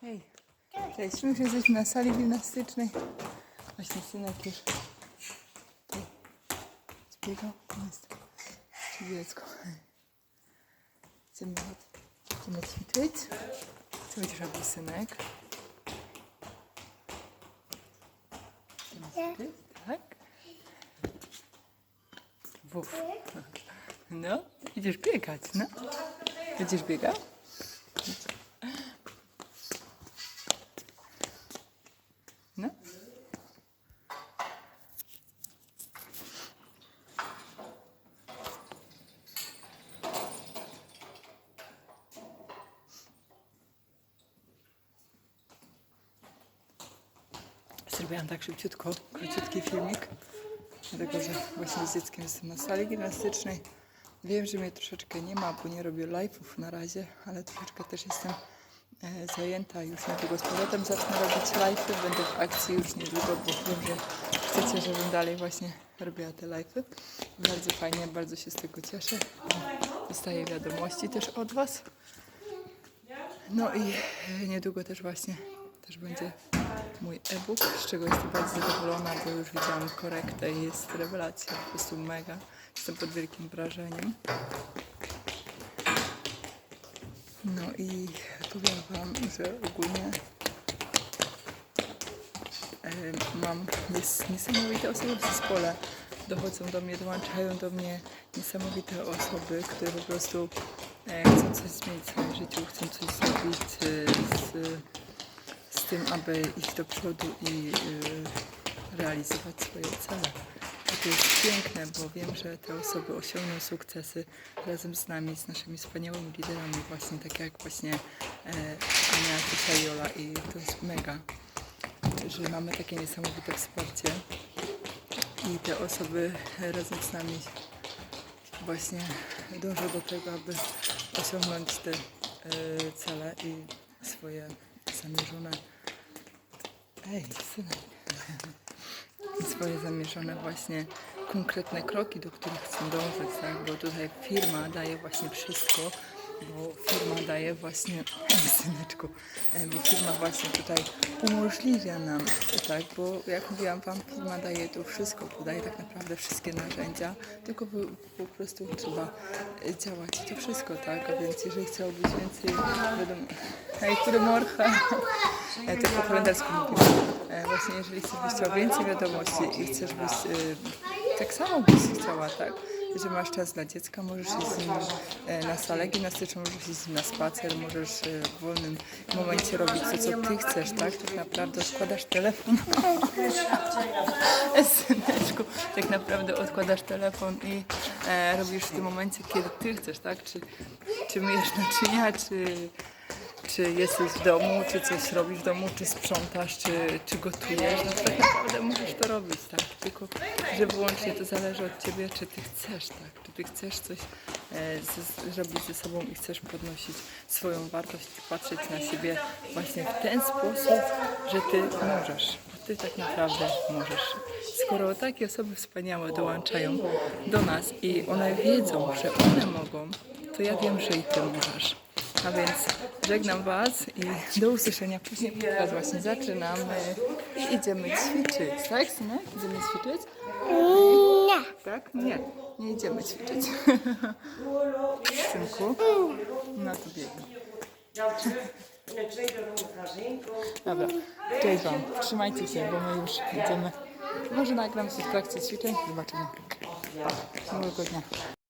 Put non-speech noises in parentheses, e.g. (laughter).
Hej, cześć, my już jesteśmy na sali gimnastycznej. Właśnie synek już tutaj zbiegał. Jest dziecko. Chcemy, chcemy ćwiczyć. Co będziesz robił, synek? Chcemy ćwiczyć, tak? Wuf. No, idziesz biegać, no. Będziesz biegał? Zrobiłam tak szybciutko, króciutki filmik, dlatego że właśnie z dzieckiem jestem na sali gimnastycznej. Wiem, że mnie troszeczkę nie ma, bo nie robię live'ów na razie, ale troszeczkę też jestem e, zajęta. Już niedługo z powrotem zacznę robić live'y. Będę w akcji już niedługo, bo wiem, że chcecie, żebym dalej właśnie robiła te live'y. Bardzo fajnie, bardzo się z tego cieszę. Dostaję wiadomości też od Was. No i e, niedługo też właśnie też będzie mój e-book, z czego jestem bardzo zadowolona, bo już widziałam korektę i jest rewelacja, po prostu mega. Jestem pod wielkim wrażeniem. No i powiem Wam, że ogólnie mam niesamowite osoby w zespole. Dochodzą do mnie, dołączają do mnie niesamowite osoby, które po prostu e, chcą coś zmienić w swoim życiu, chcą coś zrobić e, z tym, aby iść do przodu i e, realizować swoje cele. I to jest piękne, bo wiem, że te osoby osiągną sukcesy razem z nami, z naszymi wspaniałymi liderami, właśnie tak jak właśnie e, Ania, Jola i to jest mega, że mamy takie niesamowite wsparcie i te osoby razem z nami właśnie dążą do tego, aby osiągnąć te e, cele i swoje zamierzone Ej, synek. Swoje zamierzone właśnie konkretne kroki, do których chcą dążyć, tak? bo tutaj firma daje właśnie wszystko, bo firma daje właśnie, syneczku, bo firma właśnie tutaj umożliwia nam, tak, bo jak mówiłam Wam, firma daje tu wszystko, podaje tak naprawdę wszystkie narzędzia, tylko po, po prostu trzeba e, działać to wszystko, tak, a więc jeżeli chciałobyś więcej, wiadomo, hej, który morcha, e, to po holendersku mówię. E, Właśnie jeżeli chcesz byś chciał więcej wiadomości i chcesz być e, tak samo byś chciała, tak? Że masz czas dla dziecka, możesz iść z nim na salę gimnastyczną, możesz iść z nim na spacer, możesz w wolnym momencie robić to, co ty chcesz, tak? Tak naprawdę odkładasz telefon. (laughs) Syneczku, tak naprawdę odkładasz telefon i e, robisz w tym momencie, kiedy ty chcesz, tak? Czy, czy myjesz naczynia, czy, czy jesteś w domu, czy coś robisz w domu, czy sprzątasz, czy, czy gotujesz, no tak naprawdę możesz to robić, tak? Tylko, że wyłącznie to zależy od ciebie, czy ty chcesz, tak? Czy ty chcesz coś e, zrobić ze sobą i chcesz podnosić swoją wartość i patrzeć na siebie właśnie w ten sposób, że ty możesz. Bo ty tak naprawdę możesz. Skoro takie osoby wspaniałe dołączają do nas i one wiedzą, że one mogą, to ja wiem, że i ty możesz. A więc żegnam Was i do usłyszenia później. Teraz właśnie zaczynamy i idziemy ćwiczyć, tak synek? Idziemy ćwiczyć? Nie. Tak? Nie, nie idziemy ćwiczyć. (laughs) Synku, no to biegnij. (laughs) Dobra, cześć Wam. Trzymajcie się, bo my już idziemy. Może nagram coś w trakcie ćwiczeń. Zobaczymy. Miłego dnia.